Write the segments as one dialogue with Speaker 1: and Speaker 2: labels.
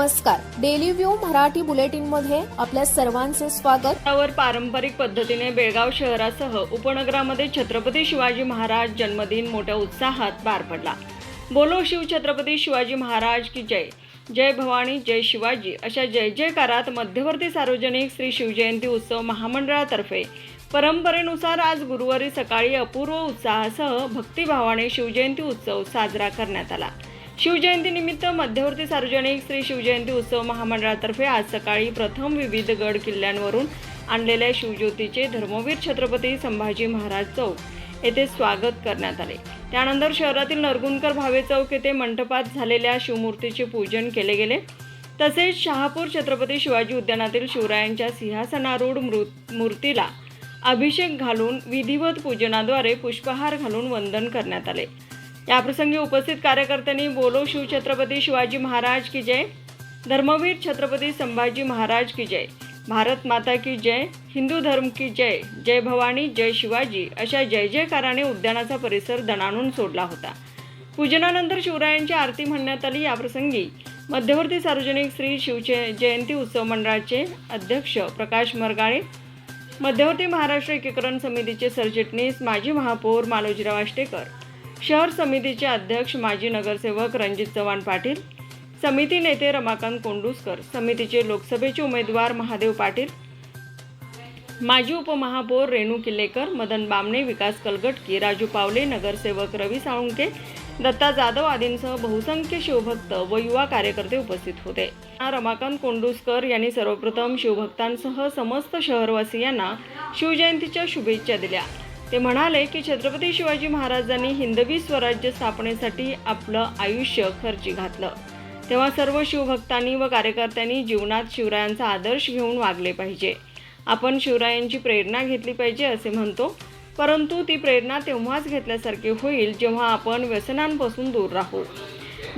Speaker 1: नमस्कार. Daily view Marathi बुलेटिनमध्ये आपल्या सर्वांचे स्वागत.
Speaker 2: पारंपरिक पद्धतीने बेळगाव शहरासह उपनगरामध्ये छत्रपती शिवाजी महाराज जन्मदिन मोठ्या उत्साहात पार पडला. बोलो शिव छत्रपती शिवाजी महाराज की जय. जय भवानी जय शिवाजी अशा जय जयकारात मध्यवर्ती सार्वजनिक श्री शिवजयंती उत्सव महामंडळातर्फे परंपरेनुसार आज गुरुवारी सकाळी अपूर्व उत्साहासह भक्तिभावाने शिवजयंती उत्सव साजरा करण्यात आला. शिवजयंतीनिमित्त मध्यवर्ती सार्वजनिक श्री शिवजयंती उत्सव महामंडळातर्फे आज सकाळी प्रथम विविध गड किल्ल्यांवरून आणलेल्या शिवज्योतीचे धर्मवीर छत्रपती संभाजी महाराज चौक येथे स्वागत करण्यात आले. त्यानंतर शहरातील नरगुंदकर भावे चौक येथे मंडपात झालेल्या शिवमूर्तीचे पूजन केले गेले. तसेच शहापूर छत्रपती शिवाजी उद्यानातील शिवरायांच्या सिंहासनारूढ मृत मूर्तीला अभिषेक घालून विधिवत पूजनाद्वारे पुष्पहार घालून वंदन करण्यात आले. याप्रसंगी उपस्थित कार्यकर्त्यांनी बोलो शिवछत्रपती शिवाजी महाराज की जय धर्मवीर छत्रपती संभाजी महाराज की जय भारत माता की जय हिंदू धर्म की जय जय भवानी जय शिवाजी अशा जय जयकाराने उद्यानाचा परिसर दणाणून सोडला होता. पूजनानंतर शिवरायांची आरती म्हणण्यात आली. याप्रसंगी मध्यवर्ती सार्वजनिक श्री शिवचे जयंती उत्सव मंडळाचे अध्यक्ष प्रकाश मरगाळे मध्यवर्ती महाराष्ट्र एकीकरण समितीचे सरचिटणीस माजी महापौर मालोजीराव आष्टेकर शहर समितीचे अध्यक्ष माजी नगरसेवक रणजित चव्हाण पाटील समिती नेते रमाकांत कोंडुसकर समितीचे लोकसभेचे उमेदवार महादेव पाटील माजी उपमहापौर रेणू किल्लेकर मदन बामणे विकास कलगटकी राजू पावले नगरसेवक रवी साळुंके दत्ता जाधव आदींसह बहुसंख्य शिवभक्त व युवा कार्यकर्ते उपस्थित होते. रमाकांत कोंडुसकर यांनी सर्वप्रथम शिवभक्तांसह समस्त शहरवासियांना शिवजयंतीच्या शुभेच्छा दिल्या. ते म्हणाले की छत्रपती शिवाजी महाराजांनी हिंदवी स्वराज्य स्थापनेसाठी आपलं आयुष्य खर्ची घातलं. तेव्हा सर्व शिवभक्तांनी व कार्यकर्त्यांनी जीवनात शिवरायांचा आदर्श घेऊन वागले पाहिजे. आपण शिवरायांची प्रेरणा घेतली पाहिजे असे म्हणतो परंतु ती प्रेरणा तेव्हाच घेतल्यासारखी होईल जेव्हा आपण व्यसनांपासून दूर राहू.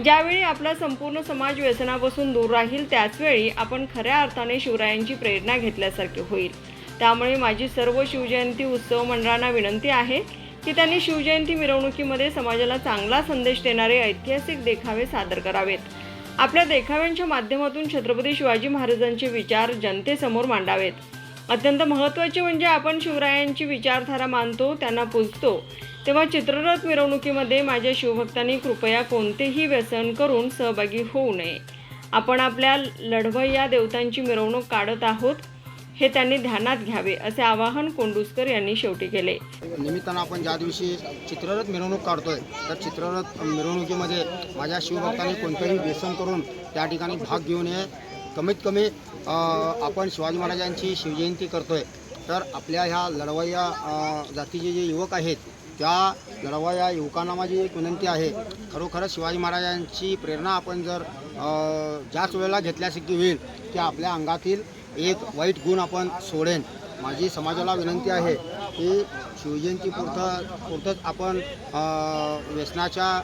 Speaker 2: ज्यावेळी आपला संपूर्ण समाज व्यसनापासून दूर राहील त्याचवेळी आपण खऱ्या अर्थाने शिवरायांची प्रेरणा घेतल्यासारखे होईल. त्यामुळे माझी सर्व शिवजयंती उत्सव मंडळांना विनंती आहे की त्यांनी शिवजयंती मिरवणुकीमध्ये समाजाला चांगला संदेश देणारे ऐतिहासिक देखावे सादर करावेत. आपल्या देखाव्यांच्या माध्यमातून छत्रपती शिवाजी महाराजांचे विचार जनतेसमोर मांडावेत. अत्यंत महत्त्वाचे म्हणजे आपण शिवरायांची विचारधारा मानतो त्यांना पूजतो. तेव्हा चित्ररथ मिरवणुकीमध्ये माझ्या शिवभक्तांनी कृपया कोणतेही व्यसन करून सहभागी होऊ नये. आपण आपल्या लढवय्या देवतांची मिरवणूक काढत आहोत. हे त्यांनी ध्यानात घ्यावे असे आवाहन कोंडुसकर यांनी शेवटी केले.
Speaker 3: निमित्तानं आपण ज्या दिवशी चित्ररथ मिरवणूक काढतोय तर चित्ररथ मिरवणुकीमध्ये माझ्या शिवभक्तांनी कोणतंही व्यसन करून त्या ठिकाणी भाग घेऊ नये कमीत कमी आपण शिवाजी महाराजांची शिवजयंती करतोय तर आपल्या ह्या लढवय्या जातीचे जे युवक आहेत त्या लढवय्या युवकांना माझी एक विनंती आहे. खरोखरच शिवाजी महाराजांची प्रेरणा आपण जर ज्याच वेळेला घेतल्यासारखी होईल की आपल्या अंगातील एक वाईट गुण आपण सोडेन. माझी समाजाला विनंती आहे की शिवजयंती पुरतं पुरतंच आपण व्यसनाच्या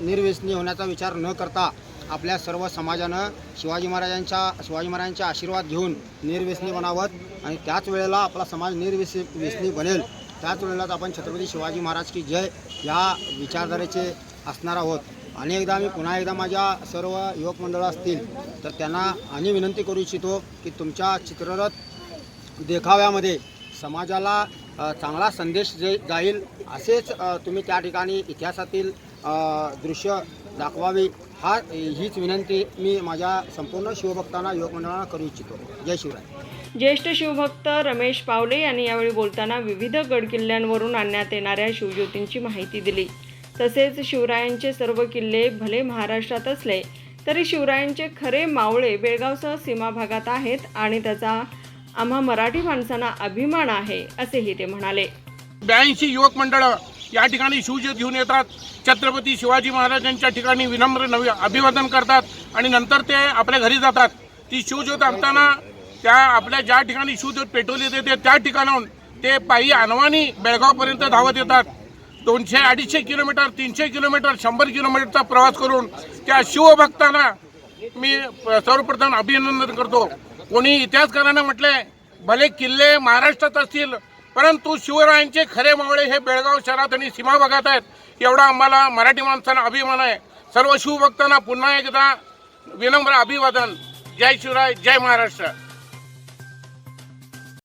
Speaker 3: निर्व्यसनी होण्याचा विचार न करता आपल्या सर्व समाजानं शिवाजी महाराजांच्या शिवाजी महाराजांचा आशीर्वाद घेऊन निर्व्यसनी बनावत आणि त्याच वेळेला आपला समाज निर्व्यस व्यसनी बनेल. त्याच वेळेलाच आपण छत्रपती शिवाजी महाराज की जय या विचारधारेचे असणार आहोत. आणि एकदा मी पुन्हा एकदा माझ्या सर्व युवक मंडळ असतील तर त्यांना आणि विनंती करू इच्छितो की तुमच्या चित्ररथ देखाव्यामध्ये समाजाला चांगला संदेश जे जाईल असेच तुम्ही त्या ठिकाणी इतिहासातील दृश्य दाखवावी हा हीच विनंती मी माझ्या संपूर्ण शिवभक्तांना युवक मंडळांना करू इच्छितो. जय शिवराय.
Speaker 2: ज्येष्ठ शिवभक्त रमेश पावले यांनी यावेळी बोलताना विविध गडकिल्ल्यांवरून आणण्यात येणाऱ्या शिवज्योतींची माहिती दिली. तसेच शिवरायांचे सर्व किल्ले भले महाराष्ट्रात असले तरी शिवरायांचे खरे मावळे बेळगावसह सीमा भागात आहेत आणि त्याचा आम्हा मराठी माणसांना अभिमान आहे असेही ते म्हणाले.
Speaker 4: ब्याऐंशी युवक मंडळ या ठिकाणी शिवज्योत घेऊन येतात. छत्रपती शिवाजी महाराजांच्या ठिकाणी विनम्र नवी अभिवादन करतात आणि नंतर ते आपल्या घरी जातात. ती शिवज्योत आणताना त्या आपल्या ज्या ठिकाणी शिवज्योत पेटवली जाते त्या ठिकाणाहून ते पायी अनवानी बेळगावपर्यंत धावत येतात. दोनशे अडीचशे किलोमीटर तीनशे किलोमीटर शंभर किलोमीटरचा प्रवास करून त्या शिवभक्तांना मी सर्वप्रथम अभिनंदन करतो. कोणी इतिहासकारांना म्हटले भले किल्ले महाराष्ट्रात असतील परंतु शिवरायांचे खरे मावळे हे बेळगाव शहरात आणि सीमा भागात आहेत. एवढा आम्हाला मराठी माणसांना अभिमान आहे. सर्व शिवभक्तांना पुन्हा एकदा विनम्र अभिवादन. जय शिवराय जय महाराष्ट्र.